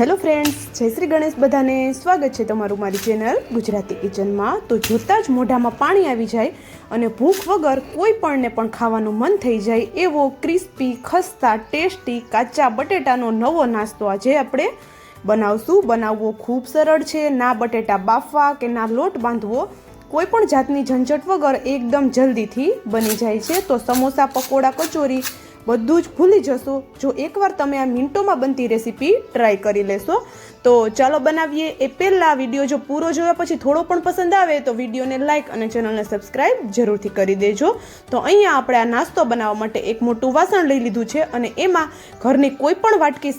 Hello friends, જય શ્રી ગણેશ બધાને. સ્વાગત છે તમારું મારી ચેનલ ગુજરાતી કિચનમાં. તો જોતાં જ મોઢામાં પાણી આવી જાય અને ભૂખ વગર કોઈ પણને પણ ખાવાનું મન થઈ જાય એવો ક્રિસ્પી, ખસ્તા, ટેસ્ટી કાચા બટેટાનો નવો નાસ્તો આજે આપણે બનાવશું. બનાવવો ખૂબ સરળ છે. ના બટેટા બાફવા કે ના લોટ બાંધવો, કોઈ પણ જાતની ઝંઝટ વગર એકદમ જલ્દીથી બની જાય છે. તો સમોસા, પકોડા, કચોરી બધું જ ભૂલી જશો. જો એકવાર તમે આ મિનિટોમાં બનતી રેસીપી ટ્રાય કરી લેશો, તો ચાલો બનાવીએ એ પહેલાં વીડિયો. જો પૂરો જોયા પછી થોડો પણ પસંદ આવે, તો વિડીયોને લાઇક અને ચેનલને સબસ્ક્રાઇબ જરૂરથી કરી દેજો. તો અહીંયા આપણે આ નાસ્તો બનાવવા માટે એક મોટું વાસણ લઈ લીધું છે અને એમાં ઘરની કોઈ પણ વાટકી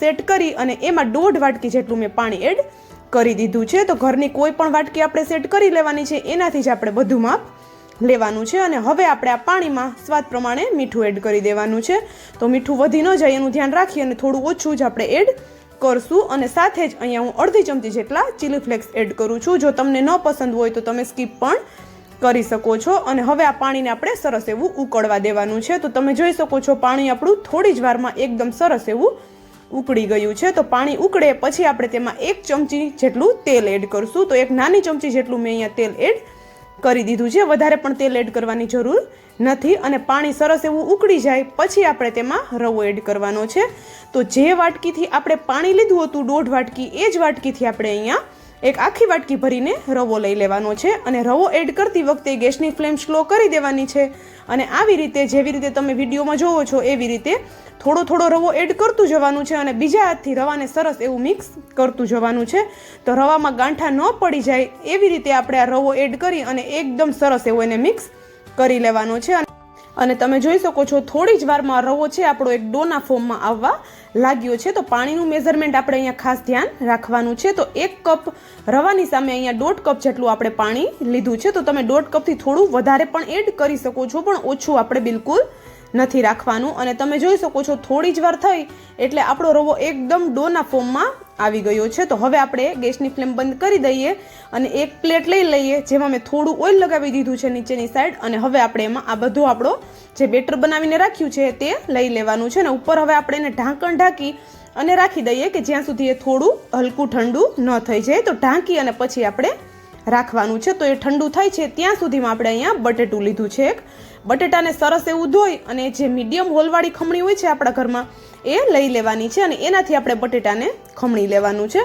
સેટ કરી અને એમાં દોઢ વાટકી જેટલું મેં પાણી એડ કરી દીધું છે. તો ઘરની કોઈ પણ વાટકી આપણે સેટ કરી લેવાની છે. એનાથી જ આપણે બધું માપ લેવાનું છે અને હવે આપણે આ પાણીમાં સ્વાદ પ્રમાણે મીઠું એડ કરી દેવાનું છે. તો મીઠું વધી ન જાય એનું ધ્યાન રાખી અને થોડું ઓછું જ આપણે એડ કરશું અને સાથે જ અહીંયા હું અડધી ચમચી જેટલા ચીલી ફ્લેક્સ એડ કરું છું. જો તમને ન પસંદ હોય તો તમે સ્કીપ પણ કરી શકો છો. અને હવે આ પાણીને આપણે સરસ એવું ઉકળવા દેવાનું છે. તો તમે જોઈ શકો છો પાણી આપણું થોડી જ વારમાં એકદમ સરસ એવું ઉકળી ગયું છે. તો પાણી ઉકળે પછી આપણે તેમાં એક ચમચી જેટલું તેલ એડ કરશું. તો એક નાની ચમચી જેટલું મેં અહીંયા તેલ એડ કરી દીધું છે. વધારે પણ તેલ એડ કરવાની જરૂર નથી અને પાણી સરસ એવું ઉકળી જાય પછી આપણે તેમાં રવો એડ કરવાનો છે. તો જે વાટકીથી આપણે પાણી લીધું હતું, દોઢ વાટકી, એ જ વાટકીથી આપણે અહીંયા એક આખી વાટકી ભરીને રવો લઈ લેવાનો છે અને રવો એડ કરતી વખતે ગેસની ફ્લેમ સ્લો કરી દેવાની છે અને આવી રીતે જેવી રીતે તમે વિડીયોમાં જોવો છો એવી રીતે થોડો થોડો રવો એડ કરતું જવાનું છે અને બીજા હાથથી રવાને સરસ એવું મિક્સ કરતું જવાનું છે. તો રવામાં ગાંઠા ન પડી જાય એવી રીતે આપણે આ રવો એડ કરી અને એકદમ સરસ એવો એને મિક્સ કરી લેવાનો છે. અને તમે જોઈ શકો છો થોડી જ વારમાં રવો છે આપણો એક ડોના ફોર્મમાં આવવા લાગ્યો છે. તો પાણીનું મેઝરમેન્ટ આપણે અહીંયા ખાસ ધ્યાન રાખવાનું છે. તો એક કપ રવાની સામે અહીંયા દોઢ કપ જેટલું આપણે પાણી લીધું છે. તો તમે દોઢ કપથી થોડું વધારે પણ એડ કરી શકો છો, પણ ઓછું આપણે બિલકુલ નથી રાખવાનું. અને તમે જોઈ શકો છો, થોડી જ વાર થઈ એટલે આપણો રવો એકદમ ડોના ફોર્મમાં આવી ગયો છે. તો હવે આપણે ગેસની ફ્લેમ બંધ કરી દઈએ અને એક પ્લેટ લઈ લઈએ, જેમાં મેં થોડું ઓઇલ લગાવી દીધું છે નીચેની સાઈડ. અને હવે આપણે એમાં આ બધો આપણો જે બેટર બનાવીને રાખ્યું છે તે લઈ લેવાનું છે. અને ઉપર હવે આપણે એને ઢાંકણ ઢાંકી અને રાખી દઈએ કે જ્યાં સુધી એ થોડું હલકું ઠંડુ ન થઈ જાય. તો ઢાંકી અને પછી આપણે રાખવાનું છે. તો એ ઠંડુ થાય છે ત્યાં સુધીમાં આપણે અહીંયા બટેટું લીધું છે એક. બટેટાને સરસ એવું ધોઈ અને જે મીડિયમ હોલવાળી ખમણી હોય છે આપણા ઘરમાં, એ લઈ લેવાની છે અને એનાથી આપણે બટેટાને ખમણી લેવાનું છે.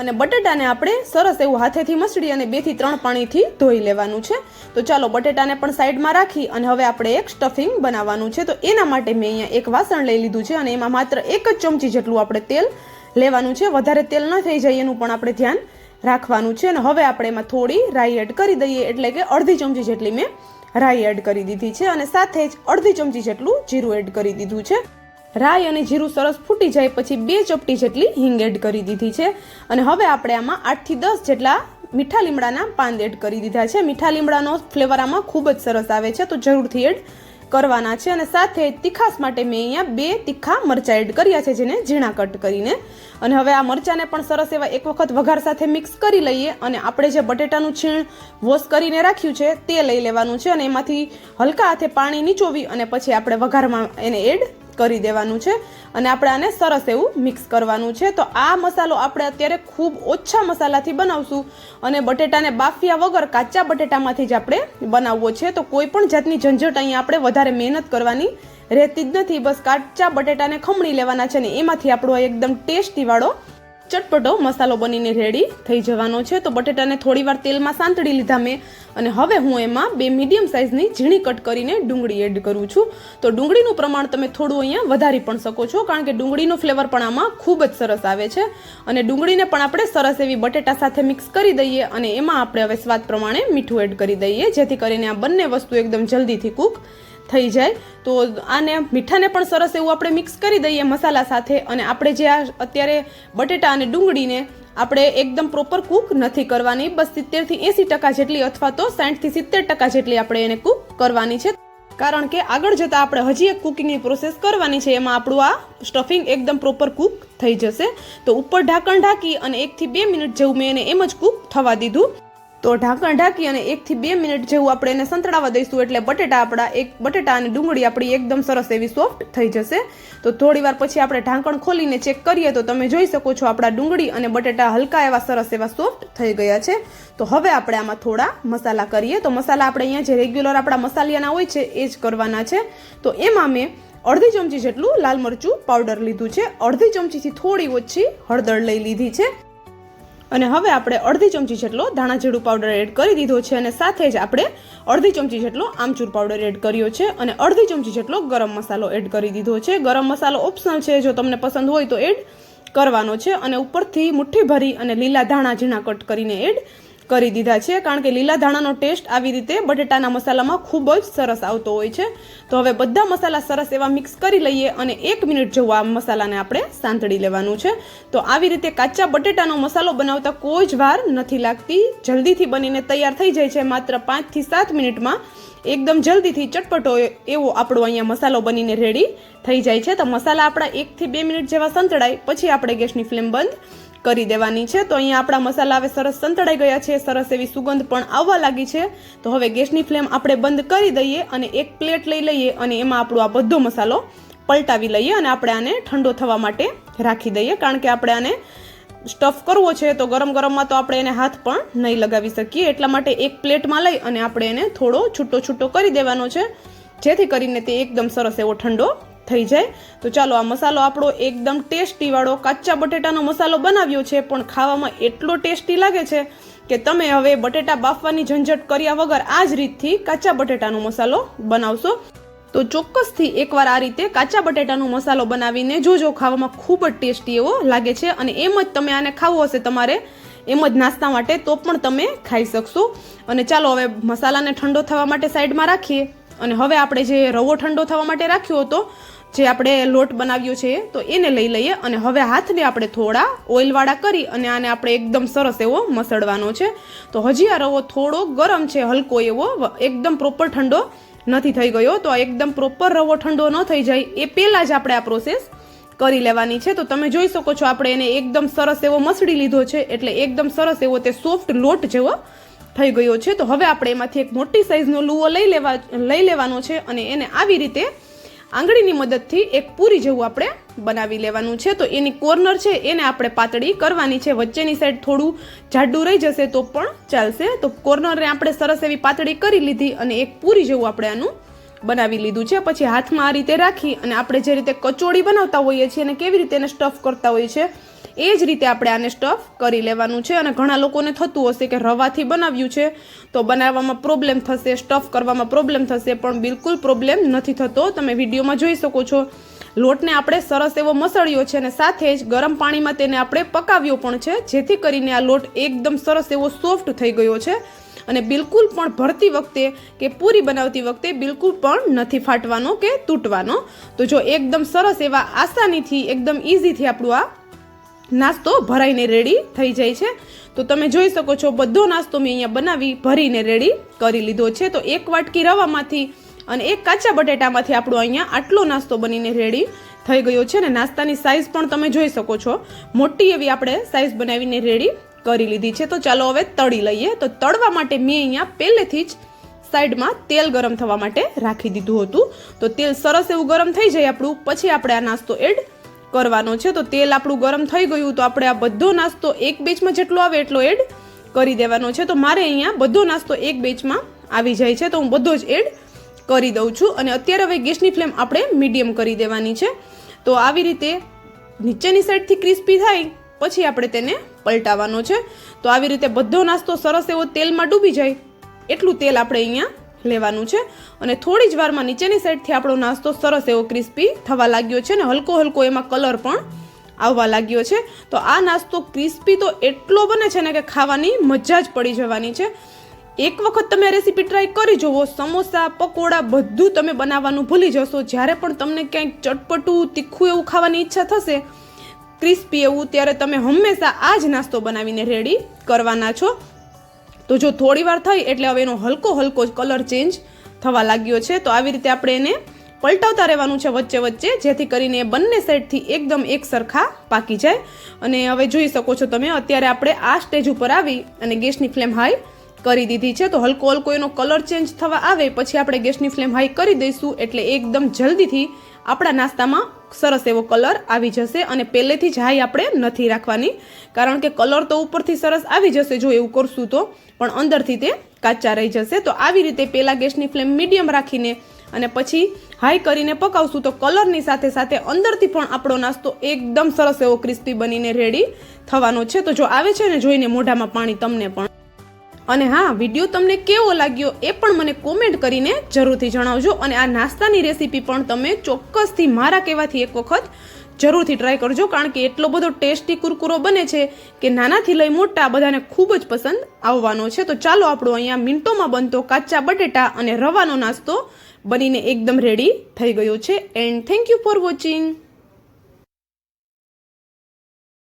અને બટેટાને આપણે સરસ એવું હાથેથી મસળી અને બેથી ત્રણ પાણીથી ધોઈ લેવાનું છે. તો ચાલો બટેટાને પણ સાઈડમાં રાખી અને હવે આપણે એક સ્ટફિંગ બનાવવાનું છે. તો એના માટે મેં અહીંયા એક વાસણ લઈ લીધું છે અને એમાં માત્ર એક જ ચમચી જેટલું આપણે તેલ લેવાનું છે. વધારે તેલ ન થઈ જાય એનું પણ આપણે ધ્યાન રાખવાનું છે. અને હવે આપણે એમાં થોડી રાઈ એડ કરી દઈએ, એટલે કે અડધી ચમચી જેટલી મેં રાઈ એડ કરી દીધી છે અને સાથે જ અડધી ચમચી જેટલું જીરું એડ કરી દીધું છે. રાઈ અને જીરું સરસ ફૂટી જાય પછી બે ચપટી જેટલી હિંગ એડ કરી દીધી છે. અને હવે આપણે આમાં આઠથી દસ જેટલા મીઠા લીમડાના પાન એડ કરી દીધા છે. મીઠા લીમડાનો ફ્લેવર આમાં ખૂબ જ સરસ આવે છે, તો જરૂરથી એડ કરવાના છે અને સાથે તીખાસ માટે મેં અહીંયા બે તીખા મરચાં એડ કર્યા છે જેને ઝીણા કટ કરીને. અને હવે આ મરચાંને પણ સરસ એવા એક વખત વઘાર સાથે મિક્સ કરી લઈએ અને આપણે જે બટેટાનું છીણ વોશ કરીને રાખ્યું છે તે લઈ લેવાનું છે અને એમાંથી હલકા હાથે પાણી નીચોવી અને પછી આપણે વઘારમાં એને એડ કરી દેવાનું છે અને આપણે આને સરસ એવું મિક્સ કરવાનું છે. તો આ મસાલો આપણે અત્યારે ખૂબ ઓછા મસાલાથી બનાવશું અને બટેટાને બાફ્યા વગર કાચા બટેટામાંથી જ આપણે બનાવવો છે. તો કોઈ પણ જાતની ઝંઝટ અહીંયા આપણે વધારે મહેનત કરવાની રહેતી જ નથી. બસ કાચા બટેટાને ખમણી લેવાના છે ને એમાંથી આપણો એકદમ ટેસ્ટીવાળો ચટપટો મસાલો બનીને રેડી થઈ જવાનો છે. તો બટેટાને થોડીવાર તેલમાં સાંતળી લીધા મેં અને હવે હું એમાં બે મીડિયમ સાઇઝની ઝીણી કટ કરીને ડુંગળી એડ કરું છું. તો ડુંગળીનું પ્રમાણ તમે થોડું અહીંયા વધારી પણ શકો છો, કારણ કે ડુંગળીનો ફ્લેવર પણ આમાં ખૂબ જ સરસ આવે છે. અને ડુંગળીને પણ આપણે સરસ એવી બટેટા સાથે મિક્સ કરી દઈએ અને એમાં આપણે હવે સ્વાદ પ્રમાણે મીઠું એડ કરી દઈએ, જેથી કરીને આ બંને વસ્તુ એકદમ જલ્દીથી કૂક થઈ જાય. તો આને મીઠાને પણ સરસ એવું આપણે મિક્સ કરી દઈએ મસાલા સાથે. અને આપણે જે આ અત્યારે બટેટા અને ડુંગળીને આપણે એકદમ પ્રોપર કૂક નથી કરવાની. બસ સિત્તેરથી એંસી ટકા જેટલી અથવા તો સાઠથી સિત્તેર ટકા જેટલી આપણે એને કૂક કરવાની છે. કારણ કે આગળ જતાં આપણે હજી એક કુકિંગની પ્રોસેસ કરવાની છે. એમાં આપણું આ સ્ટફિંગ એકદમ પ્રોપર કૂક થઈ જશે. તો ઉપર ઢાંકણ ઢાંકી અને એકથી બે મિનિટ જેવું મેં એને એમ જ કૂક થવા દીધું. તો ઢાંકણ ઢાંકી અને એકથી બે મિનિટ જેવું આપણે એને સંતળાવા દઈશું એટલે બટેટા આપણા એક બટેટા અને ડુંગળી આપણી એકદમ સરસ એવી સોફ્ટ થઈ જશે. તો થોડી વાર પછી આપણે ઢાંકણ ખોલીને ચેક કરીએ તો તમે જોઈ શકો છો આપણા ડુંગળી અને બટેટા હલકા એવા સરસ એવા સોફ્ટ થઈ ગયા છે. તો હવે આપણે આમાં થોડા મસાલા કરીએ. તો મસાલા આપણે અહીંયા જે રેગ્યુલર આપણા મસાલિયાના હોય છે એ જ કરવાના છે. તો એમાં મેં અડધી ચમચી જેટલું લાલ મરચું પાવડર લીધું છે. અડધી ચમચીથી થોડી ઓછી હળદર લઈ લીધી છે. અને હવે આપણે અડધી ચમચી જેટલો ધાણા જીરું પાવડર એડ કરી દીધો છે અને સાથે જ આપણે અડધી ચમચી જેટલો આમચૂર પાવડર એડ કર્યો છે અને અડધી ચમચી જેટલો ગરમ મસાલો એડ કરી દીધો છે. ગરમ મસાલો ઓપ્શનલ છે, જો તમને પસંદ હોય તો એડ કરવાનો છે અને ઉપરથી મુઠ્ઠી ભરી અને લીલા ધાણા ઝીણા કટ કરીને એડ કરી દીધા છે, કારણ કે લીલા ધાણાનો ટેસ્ટ આવી રીતે બટેટાના મસાલામાં ખૂબ જ સરસ આવતો હોય છે. તો હવે બધા મસાલા સરસ એવા મિક્સ કરી લઈએ અને એક મિનિટ જેવું આ મસાલાને આપણે સાંતળી લેવાનું છે. તો આવી રીતે કાચા બટેટાનો મસાલો બનાવતા કોઈ જ વાર નથી લાગતી. જલ્દીથી બનીને તૈયાર થઈ જાય છે, માત્ર પાંચથી સાત મિનિટમાં. એકદમ જલ્દીથી ચટપટો એવો આપણો અહીંયા મસાલો બનીને રેડી થઈ જાય છે. તો મસાલા આપણા એકથી બે મિનિટ જેવા સંતળાય, પછી આપણે ગેસની ફ્લેમ બંધ કરી દેવાની છે. તો અહીંયા આપણા મસાલા હવે સરસ સંતળાઈ ગયા છે. સરસ એવી સુગંધ પણ આવવા લાગી છે. તો હવે ગેસની ફ્લેમ આપણે બંધ કરી દઈએ અને એક પ્લેટ લઈ લઈએ અને એમાં આપણો આ બધો મસાલો પલટાવી લઈએ અને આપણે આને ઠંડો થવા માટે રાખી દઈએ. કારણ કે આપણે આને સ્ટફ કરવો છે તો ગરમ ગરમમાં તો આપણે એને હાથ પણ નહીં લગાવી શકીએ. એટલા માટે એક પ્લેટમાં લઈ અને આપણે એને થોડો છૂટો છૂટો કરી દેવાનો છે. જેથી કરીને તે એકદમ સરસ એવો ઠંડો થઈ જાય. તો ચાલો આ મસાલો આપણો એકદમ ટેસ્ટીવાળો કાચા બટેટાનો મસાલો બનાવ્યો છે, પણ ખાવામાં એટલો ટેસ્ટી લાગે છે કે તમે હવે બટેટા બાફવાની ઝંઝટ કર્યા વગર આ જ રીતથી કાચા બટેટાનો મસાલો બનાવશો. તો ચોક્કસથી એકવાર આ રીતે કાચા બટેટાનો મસાલો બનાવીને જોજો, ખાવામાં ખૂબ જ ટેસ્ટી એવો લાગે છે અને એમ જ તમે આને ખાવો હશે તમારે, એમ જ નાસ્તા માટે તો પણ તમે ખાઈ શકશો. અને ચાલો હવે મસાલાને ઠંડો થવા માટે સાઈડમાં રાખીએ. અને હવે આપણે જે રવો ઠંડો થવા માટે રાખ્યો હતો, જે આપણે લોટ બનાવ્યો છે, તો એને લઈ લઈએ અને હવે હાથને આપણે થોડા ઓઇલવાળા કરી અને આને આપણે એકદમ સરસ એવો મસળવાનો છે. તો હજી આ રવો થોડો ગરમ છે, હલકો એવો એકદમ પ્રોપર ઠંડો નથી થઈ ગયો. તો એકદમ પ્રોપર રવો ઠંડો ન થઈ જાય એ પહેલાં જ આપણે આ પ્રોસેસ કરી લેવાની છે. તો તમે જોઈ શકો છો, આપણે એને એકદમ સરસ એવો મસળી લીધો છે, એટલે એકદમ સરસ એવો તે સોફ્ટ લોટ જેવો થઈ ગયો છે. તો હવે આપણે એમાંથી એક મોટી સાઈઝનો લુવો લઈ લેવા લઈ લેવાનો છે અને એને આવી રીતે આંગળીની મદદથી એક પૂરી જેવું આપણે બનાવી લેવાનું છે. તો એની કોર્નર છે, એને આપણે પાતળી કરવાની છે. વચ્ચેની સાઈડ થોડું જાડું રહી જશે તો પણ ચાલશે. તો કોર્નરને આપણે સરસ એવી પાતળી કરી લીધી અને એક પૂરી જેવું આપણે આનું બનાવી લીધું છે. પછી હાથમાં આ રીતે રાખી અને આપણે જે રીતે કચોડી બનાવતા હોઈએ છીએ અને કેવી રીતે એને સ્ટફ કરતા હોઈએ છીએ, એ જ રીતે આપણે આને સ્ટફ કરી લેવાનું છે. અને ઘણા લોકોને થતું હશે કે રવાથી બનાવ્યું છે, તો બનાવવામાં પ્રોબ્લેમ થશે સ્ટફ કરવામાં પ્રોબ્લેમ થશે, પણ બિલકુલ પ્રોબ્લેમ નથી થતો. તમે વિડીયોમાં જોઈ શકો છો લોટને આપણે સરસ એવો મસળ્યો છે અને સાથે જ ગરમ પાણીમાં તેને આપણે પકાવ્યો પણ છે, જેથી કરીને આ લોટ એકદમ સરસ એવો સોફ્ટ થઈ ગયો છે અને બિલકુલ પણ ભરતી વખતે કે પૂરી બનાવતી વખતે બિલકુલ પણ નથી ફાટવાનો કે તૂટવાનો. તો જો એકદમ સરસ એવા આસાનીથી, એકદમ ઇઝીથી આપણું આ નાસ્તો ભરાઈને રેડી થઈ જાય છે. તો તમે જોઈ શકો છો, બધો નાસ્તો મેં અહીંયા બનાવી ભરીને રેડી કરી લીધો છે. તો એક વાટકી રવામાંથી અને એક કાચા બટેટામાંથી આપણો અહીંયા આટલો નાસ્તો બનીને રેડી થઈ ગયો છે ને નાસ્તાની સાઇઝ પણ તમે જોઈ શકો છો. મોટી એવી આપણે સાઇઝ બનાવીને રેડી કરી લીધી છે. તો ચાલો હવે તળી લઈએ. તો તળવા માટે મેં અહીંયા પહેલેથી જ સાઈડમાં તેલ ગરમ થવા માટે રાખી દીધું હતું. તો તેલ સરસ એવું ગરમ થઈ જાય આપણું. પછી આપણે આ નાસ્તો એડ કરવાનો છે. તો તેલ આપણું ગરમ થઈ ગયું. તો આપણે આ બધો નાસ્તો એક બેચમાં જેટલો આવે એટલો એડ કરી દેવાનો છે. તો મારે અહીંયા બધો નાસ્તો એક બેચમાં આવી જાય છે. તો હું બધો જ એડ કરી દઉં છું. અને અત્યારે હવે ગેસની ફ્લેમ આપણે મીડિયમ કરી દેવાની છે. તો આવી રીતે નીચેની સાઈડથી ક્રિસ્પી થાય, પછી આપણે તેને પલટાવવાનો છે. તો આવી રીતે બધો નાસ્તો સરસ એવો તેલમાં ડૂબી જાય, એટલું તેલ આપણે અહીંયા લેવાનું છે. અને થોડી જ વારમાં નીચેની સાઈડથી આપણો નાસ્તો સરસ એવો ક્રિસ્પી થવા લાગ્યો છે અને હલકો હલકો એમાં કલર પણ આવવા લાગ્યો છે. તો આ નાસ્તો ક્રિસ્પી તો એટલો બને છે ને કે ખાવાની મજા જ પડી જવાની છે. એક વખત તમે રેસીપી ટ્રાય કરી જુઓ, સમોસા, પકોડા બધું તમે બનાવવાનું ભૂલી જશો. જ્યારે પણ તમને ક્યાંક ચટપટું, તીખું એવું ખાવાની ઈચ્છા થશે ક્રિસ્પી એવું, ત્યારે તમે હંમેશા આ જ નાસ્તો બનાવીને રેડી કરવાના છો. તો જો થોડી વાર થઈ એટલે હવે એનો હલકો હલકો કલર ચેન્જ થવા લાગ્યો છે. તો આવી રીતે આપણે એને પલટાવતા રહેવાનું છે વચ્ચે વચ્ચે, જેથી કરીને એ બંને સાઈડથી એકદમ એક સરખા પાકી જાય. અને હવે જોઈ શકો છો તમે, અત્યારે આપણે આ સ્ટેજ ઉપર આવી અને ગેસની ફ્લેમ હાઈ કરી દીધી છે. તો હલકો હલકો એનો કલર ચેન્જ થવા આવે, પછી આપણે ગેસની ફ્લેમ હાઈ કરી દઈશું એટલે એકદમ જલ્દીથી આપણા નાસ્તામાં સરસ એવો કલર આવી જશે અને પહેલેથી જ હાઈ આપણે નથી રાખવાની. કારણ કે કલર તો ઉપરથી સરસ આવી જશે જો એવું કરશું તો, પણ અંદરથી તે કાચા રહી જશે. તો આવી રીતે પહેલાં ગેસની ફ્લેમ મીડિયમ રાખીને અને પછી હાઈ કરીને પકાવશું. તો કલરની સાથે સાથે અંદરથી પણ આપણો નાસ્તો એકદમ સરસ એવો ક્રિસ્પી બનીને રેડી થવાનો છે. તો જો આવે છે ને, જોઈને મોઢામાં પાણી તમને પણ અને હા વીડિયો તમને કેવો લાગ્યો એ પણ મને કોમેન્ટ કરીને જરૂરથી જણાવજો અને આ નાસ્તાની રેસીપી પણ તમે ચોક્કસથી મારા કહેવાથી એક વખત જરૂરથી ટ્રાય કરજો. કારણ કે એટલો બધો ટેસ્ટી કુરકુરો બને છે કે નાનાથી લઈ મોટા બધાને ખૂબ જ પસંદ આવવાનો છે. તો ચાલો આપણો અહીંયા મિનિટોમાં બનતો કાચા બટેટા અને રવાનો નાસ્તો બનીને એકદમ રેડી થઈ ગયો છે. And thank you for watching